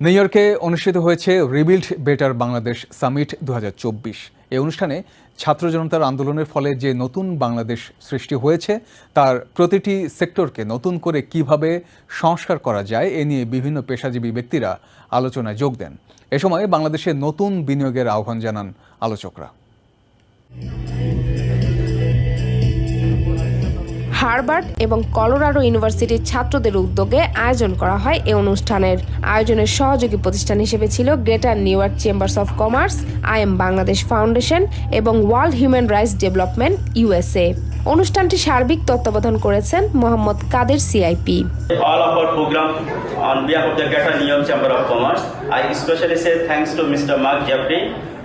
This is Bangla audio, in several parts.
নিউ ইয়র্কে অনুষ্ঠিত হয়েছে রিবিল্ড বেটার বাংলাদেশ সামিট দু হাজার চব্বিশ। এই অনুষ্ঠানে ছাত্র জনতার আন্দোলনের ফলে যে নতুন বাংলাদেশ সৃষ্টি হয়েছে, তার প্রতিটি সেক্টরকে নতুন করে কীভাবে সংস্কার করা যায়, এ নিয়ে বিভিন্ন পেশাজীবী ব্যক্তিরা আলোচনায় যোগ দেন। এ সময় বাংলাদেশে নতুন বিনিয়োগের আহ্বান জানান আলোচকরা। হার্ভার্ড এবং কলোরাডো ইউনিভার্সিটির ছাত্রদের উদ্যোগে আয়োজন করা হয় এই অনুষ্ঠানের। আয়োজনের সহযোগী প্রতিষ্ঠান হিসেবে ছিল greater New York chambers of commerce, I M Bangladesh foundation এবং world human rights development USA অনুষ্ঠানটি সার্বিক তত্ত্বাবধান করেছেন Mohammad Kader CIP.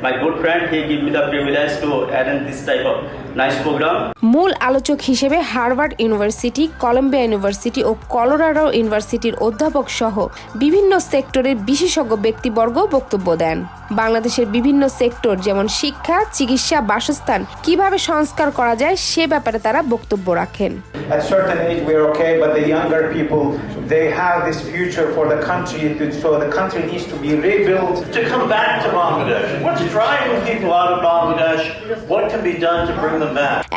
My good friend. He gave me the privilege to attend this type of nice program. মূল আলোচক হিসেবে হার্ভার্ড ইউনিভার্সিটি, কলম্বিয়া ইউনিভার্সিটি ও কলোরাডো ইউনিভার্সিটির অধ্যাপক সহ বিভিন্ন সেক্টরের বিশেষজ্ঞ ব্যক্তিবর্গ বক্তব্য দেন বাংলাদেশের বিভিন্ন সেক্টর যেমন শিক্ষা চিকিৎসা বাসস্থান কীভাবে সংস্কার করা যায় সে ব্যাপারে তারা বক্তব্য রাখেন।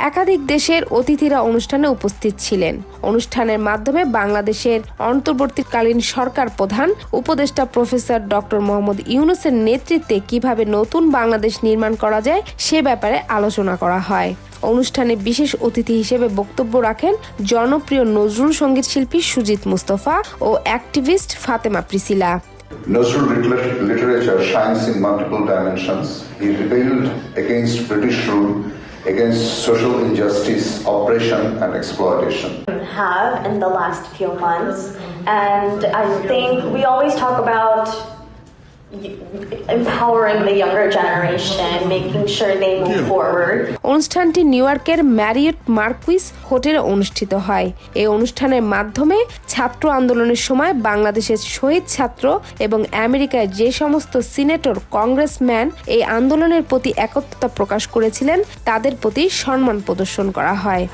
একাধিক দেশের অতিথিরা অনুষ্ঠানে উপস্থিত ছিলেন। অনুষ্ঠানের মাধ্যমে বাংলাদেশের অন্তর্বর্তীকালীন সরকার প্রধান উপদেষ্টা প্রফেসর ডক্টর মোহাম্মদ ইউনুসের নেতৃত্বে কীভাবে নতুন বাংলাদেশ নির্মাণ করা যায় সে ব্যাপারে আলোচনা করা হয় অনুষ্ঠানে বিশেষ অতিথি হিসেবে বক্তব্য রাখেন জনপ্রিয় নজরুল সংগীত শিল্পী সুজিত মুস্তফা ও activist Fatema Priscilla liter- literature shines in multiple dimensions. He rebelled against British rule, against social injustice, oppression, and exploitation. have in the last few months. And I think we always talk about অনুষ্ঠানটি নিউ ইয়র্কের ম্যারিয়ট মার্কুইস হোটেলে অনুষ্ঠিত হয়। এই অনুষ্ঠানের মাধ্যমে ছাত্র আন্দোলনের সময় বাংলাদেশের শহীদ ছাত্র এবং আমেরিকায় যে সমস্ত সিনেটর কংগ্রেসম্যান এই আন্দোলনের প্রতি একত্রতা প্রকাশ করেছিলেন তাদের প্রতি সম্মান প্রদর্শন করা হয়।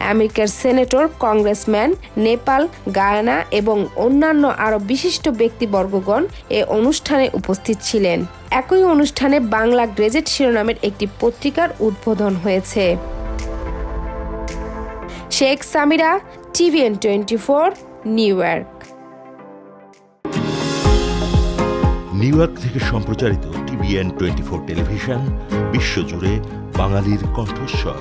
আমেরিকার সেনেটর, কংগ্রেসম্যান, নেপাল, গায়ানা এবং অন্যান্য আরও বিশিষ্ট ব্যক্তিবর্গগণ এ অনুষ্ঠানে উপস্থিত ছিলেন। একই অনুষ্ঠানে বাংলা গ্রেজেট শিরোনামের একটি পত্রিকার উদ্বোধন হয়েছে। Sheikh Samira, TVN twenty four New York. New York থেকে সম্প্রচারিত টিভিএন টোয়েন্টি ফোর টেলিভিশন, বিশ্বজুড়ে বাঙালির কণ্ঠস্বর।